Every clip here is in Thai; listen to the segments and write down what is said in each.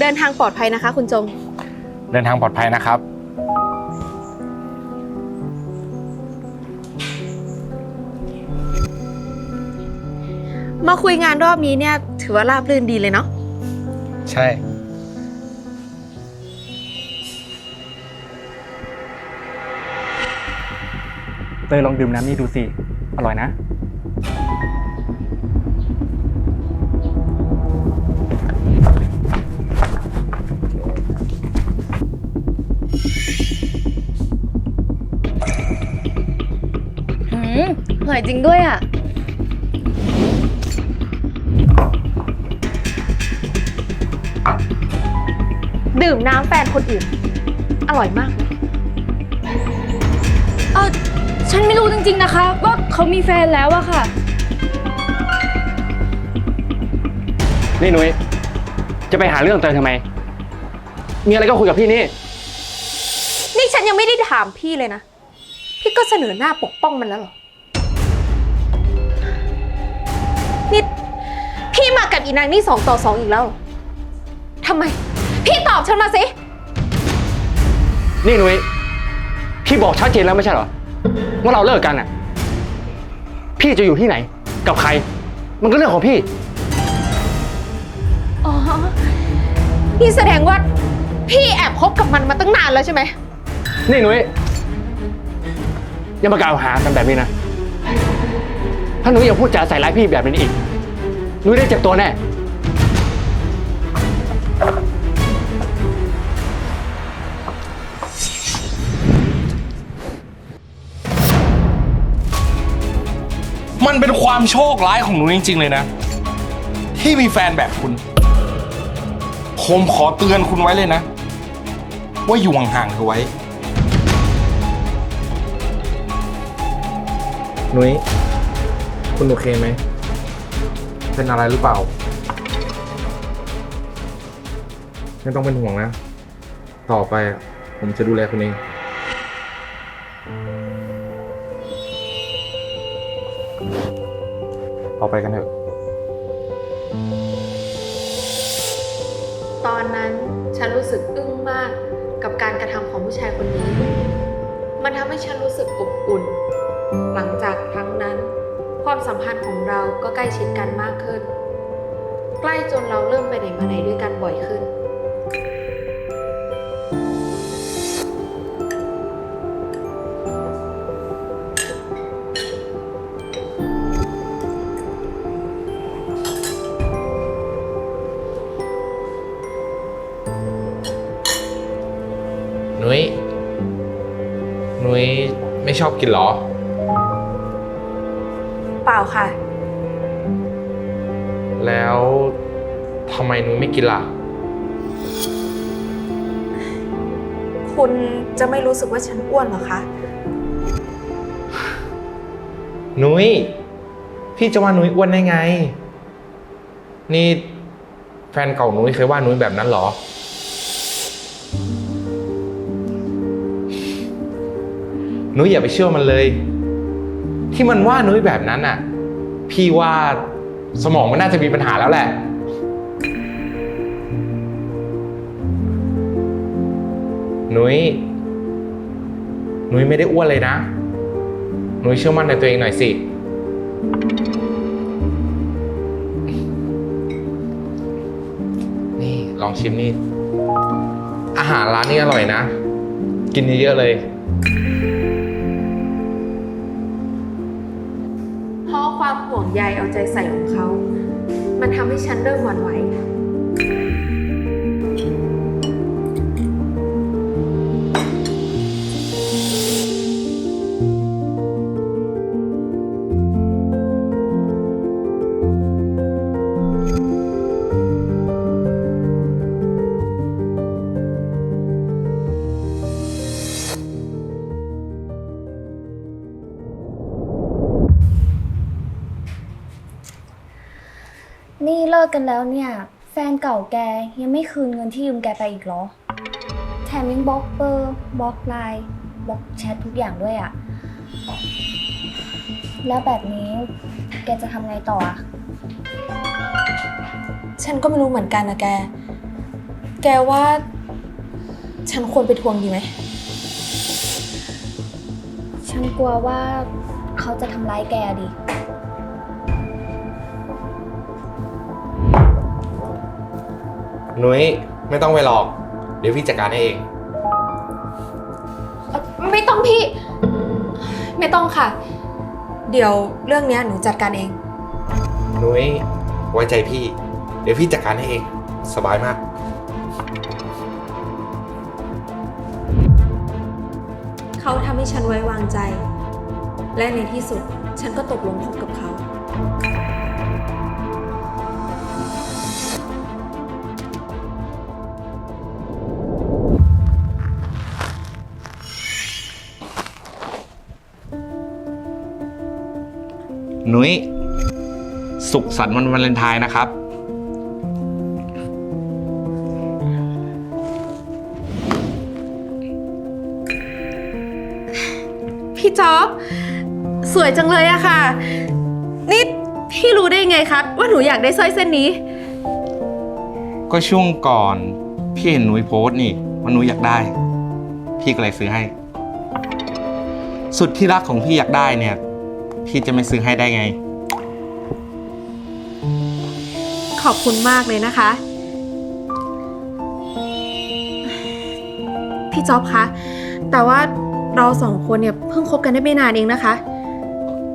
เดินทางปลอดภัยนะคะ คุณจง เดินทางปลอดภัยนะครับ มาคุยงานรอบนี้เนี่ย ถือว่าราบรื่นดีเลยเนาะ ใช่ เตยลองดื่มน้ำนี่ดูสิ อร่อยนะ อร่อยจริงด้วยอะ ดื่มน้ำแฟนคนอื่น อร่อยมาก เออฉันไม่รู้จริง ๆ นะคะ ว่าเขามีแฟนแล้วอะค่ะ นี่นุ้ยจะไปหาเรื่องเตยทำไม มีอะไรก็คุยกับพี่นี่ นี่ฉันยังไม่ได้ถามพี่เลยนะ พี่ก็เสนอหน้าปกป้องมันแล้วเหรอ นี่พี่มากับอีนางนี่สองต่อสองอีกแล้วเหรอทำไม พี่ตอบฉันมาสิ นี่นุ้ยพี่บอกชัดเจนแล้วไม่ใช่เหรอว่าเราเลิกกันอะ พี่จะอยู่ที่ไหน กับใคร มันก็เรื่องของพี่ อ๋อ นี่แสดงว่า พี่แอบคบกับมันมาตั้งนานแล้วใช่ไหม นี่นุ้ยอย่ามากล่าวหากันแบบนี้นะ ถ้านุ้ยยังพูดจาใส่ร้ายพี่แบบนี้อีกนุ้ยได้เจ็บตัวแน่ มันเป็นความโชคร้ายของหนูจริง ๆ เลยนะ ที่มีแฟนแบบคุณ ผมขอเตือนคุณไว้เลยนะ ว่าอยู่ห่างๆเธอไว้ นุ้ย คุณโอเคไหม เป็นอะไรหรือเปล่า ไม่ต้องเป็นห่วงนะ ต่อไปผมจะดูแลคุณเอง เอาไปกันเถอะ ตอนนั้นฉันรู้สึกอึ้งมากกับการกระทำของผู้ชายคนนี้ มันทำให้ฉันรู้สึกอบอุ่น หลังจาก สัมพันธ์ของเราก็ใกล้ชิดกันมากขึ้น ใกล้จนเราเริ่มไปไหนมาไหนด้วยกันบ่อยขึ้น นุ้ยนุ้ยไม่ชอบกินเหรอ เปล่าค่ะ แล้วทำไมนุ้ยไม่กินล่ะ คุณจะไม่รู้สึกว่าฉันอ้วนเหรอคะ นุ้ย พี่จะว่านุ้ยอ้วนได้ไง นี่แฟนเก่านุ้ยเคยว่านุ้ยแบบนั้นเหรอ นุ้ยอย่าไปเชื่อมันเลย ที่มันว่านุ้ยแบบนั้นอะ พี่ว่าสมองมันน่าจะมีปัญหาแล้วแหละ นุ้ย นุ้ยไม่ได้อ้วนเลยนะ นุ้ยเชื่อมั่นในตัวเองหน่อยสิ นี่ลองชิมนี่ อาหารร้านนี้อร่อยนะ กินเยอะๆเลย ราะความห่วงใยเอาใจใส่ของเขา มันทำให้ฉันเริ่มหวั่นไหว กกันแล้วเนี่ย แฟนเก่าแกยังไม่คืนเงินที่ยืมแกไปอีกเหรอ แถมยังบล็อกเบอร์บล็อกไลน์บล็อกแชททุกอย่างด้วยอะแล้วแบบนี้แกจะทำไงต่ออะฉันก็ไม่รู้เหมือนกันนะแก แกว่า ฉันควรไปทวงดีไหม ฉันกลัวว่าเขาจะทำร้ายแกดิ นุ้ยไม่ต้องไปหรอก เดี๋ยวพี่จัดการให้เองไม่ต้องพี่ ไม่ต้องค่ะ เดี๋ยวเรื่องเนี้ยหนูจัดการเอง นุ้ยไว้ใจพี่ เดี๋ยวพี่จัดการให้เอง สบายมาก เขาทำให้ฉันไว้วางใจ และในที่สุดฉันก็ตกลงคบกับเขา นุ้ยสุขสันต์วันวาเลนไทน์นะครับ พี่จ๊อบ สวยจังเลยอะค่ะ นี่พี่รู้ได้ไงคะว่าหนูอยากได้สร้อยเส้นนี้ ก็ช่วงก่อน พี่เห็นนุ้ยโพสต์นี่ว่านุ้ยอยากได้ พี่ก็เลยซื้อให้ สุดที่รักของพี่อยากได้เนี่ย พี่จะไม่ซื้อให้ได้ไง ขอบคุณมากเลยนะคะ พี่จ๊อบคะ แต่ว่าเราสองคนเนี่ยเพิ่งคบกันได้ไม่นานเองนะคะ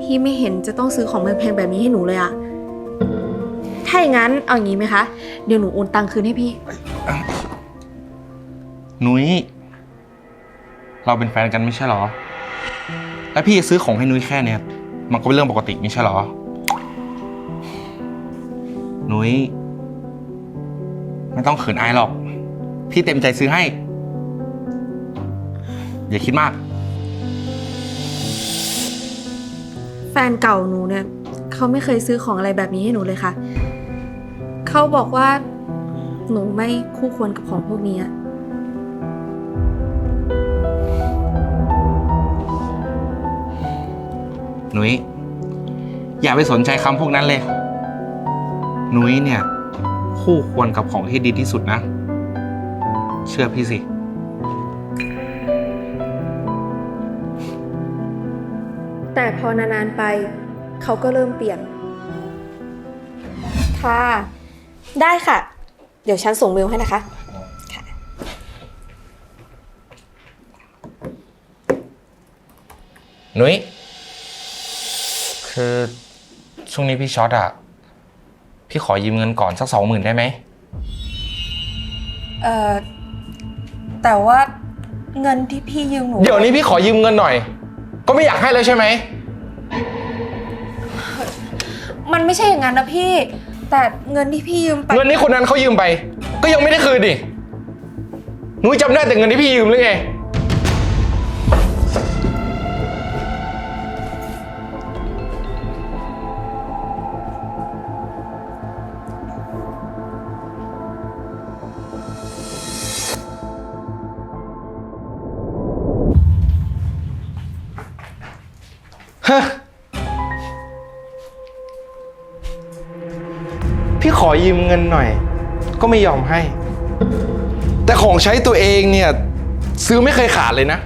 พี่ไม่เห็นจะต้องซื้อของแพงๆแบบนี้ให้หนูเลยอะถ้าอย่างนั้นเอาอย่างนี้ไหมคะ เดี๋ยวหนูโอนตังค์คืนให้พี่ นุ้ย เราเป็นแฟนกันไม่ใช่เหรอ แล้วพี่จะซื้อของให้นุ้ยแค่เนี่ย มันก็เป็นเรื่องปกติไม่ใช่เหรอ นุ้ยไม่ต้องเขินอายหรอก พี่เต็มใจซื้อให้ อย่าคิดมาก แฟนเก่าหนูเนี่ยเขาไม่เคยซื้อของอะไรแบบนี้ให้หนูเลยค่ะ เขาบอกว่าหนูไม่คู่ควรกับของพวกนี้อะ นุ้ยอย่าไปสนใจคำพวกนั้นเลย นุ้ยเนี่ย คู่ควรกับของที่ดีที่สุดนะ เชื่อพี่สิ แต่พอนานๆไป เขาก็เริ่มเปลี่ยน ค่ะ ได้ค่ะ เดี๋ยวฉันส่งเมลให้นะคะ นุ้ย คือช่วงนี้พี่ช็อตอะพี่ขอยืมเงินก่อนสักสองหมื่นได้ไหม เอ่อ แต่ว่าเงินที่พี่ยืมหนูเดี๋ยวนี้พี่ขอยืมเงินหน่อย ก็ไม่อยากให้แล้วใช่ไหม มันไม่ใช่อย่างนั้นนะพี่ แต่เงินที่พี่ยืมไป เงินที่คนนั้นเขายืมไป ก็ยังไม่ได้คืนดินุ้ยจำได้แต่เงินที่พี่ยืมหรือไง พี่ขอยืมเงินหน่อย ก็ไม่ยอมให้ แต่ของใช้ตัวเองเนี่ย ซื้อไม่เคยขาดเลยนะ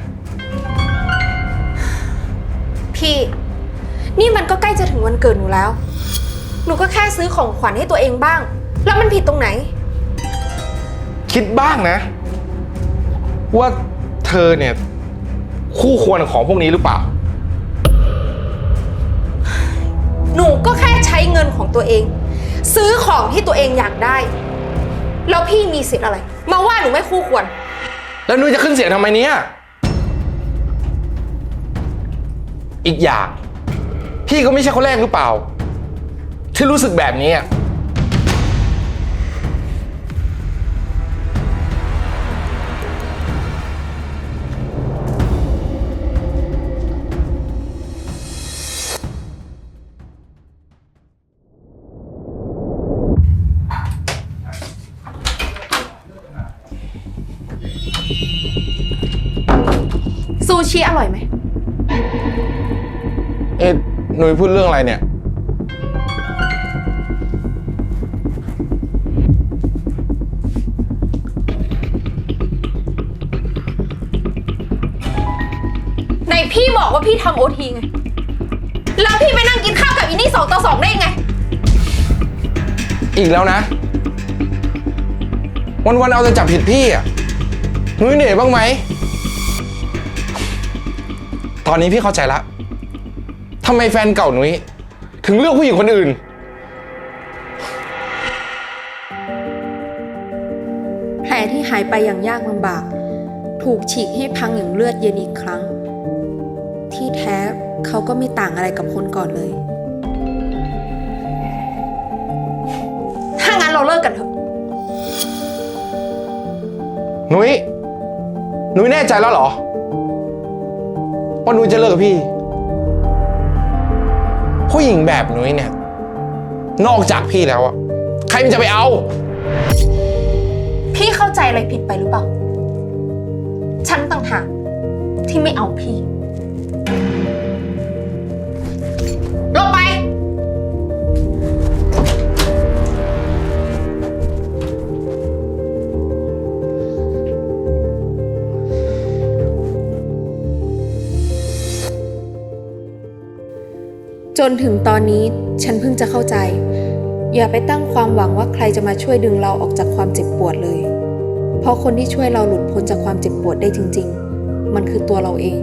พี่ นี่มันก็ใกล้จะถึงวันเกิดหนูแล้ว หนูก็แค่ซื้อของขวัญให้ตัวเองบ้าง แล้วมันผิดตรงไหน คิดบ้างนะ ว่าเธอเนี่ย คู่ควรกับของพวกนี้หรือเปล่า หนูก็แค่ใช้เงินของตัวเอง ซื้อของที่ตัวเองอยากได้ แล้วพี่มีสิทธิ์อะไร มาว่าหนูไม่คู่ควร แล้วนุ้ยจะขึ้นเสียงทำไมเนี่ย อีกอย่าง พี่ก็ไม่ใช่คนแรกหรือเปล่า ที่รู้สึกแบบนี้อะ ซูชิอร่อยไหม เอ๊ะหนุ่ยพูดเรื่องอะไรเนี่ย ไหนพี่บอกว่าพี่ทำโอทีไง แล้วพี่ไปนั่งกินข้าวกับอีนี่สองต่อสองได้ไง อีกแล้วนะ วันๆเอาแต่จับผิดพี่อะหนุ่ยเหนื่อยบ้างไหม ตอนนี้พี่เข้าใจละทำไมแฟนเก่านุ้ยถึงเลือกผู้หญิงคนอื่น แผลที่หายไปอย่างยากลำบาก ถูกฉีกให้พังอย่างเลือดเย็นอีกครั้ง ที่แท้เขาก็ไม่ต่างอะไรกับคนก่อนเลย ถ้างั้นเราเลิกกันเถอะนุ้ยนุ้ยแน่ใจแล้วเหรอ ว่านุ้ยจะเลิกกับพี่ ผู้หญิงแบบนุ้ยเนี่ย นอกจากพี่แล้วอะใครมันจะไปเอา พี่เข้าใจอะไรผิดไปหรือเปล่า ฉันต่างหากที่ไม่เอาพี่ จนถึงตอนนี้ฉันเพิ่งจะเข้าใจ อย่าไปตั้งความหวังว่าใครจะมาช่วยดึงเราออกจากความเจ็บปวดเลย เพราะคนที่ช่วยเราหลุดพ้นจากความเจ็บปวดได้จริง ๆ มันคือตัวเราเอง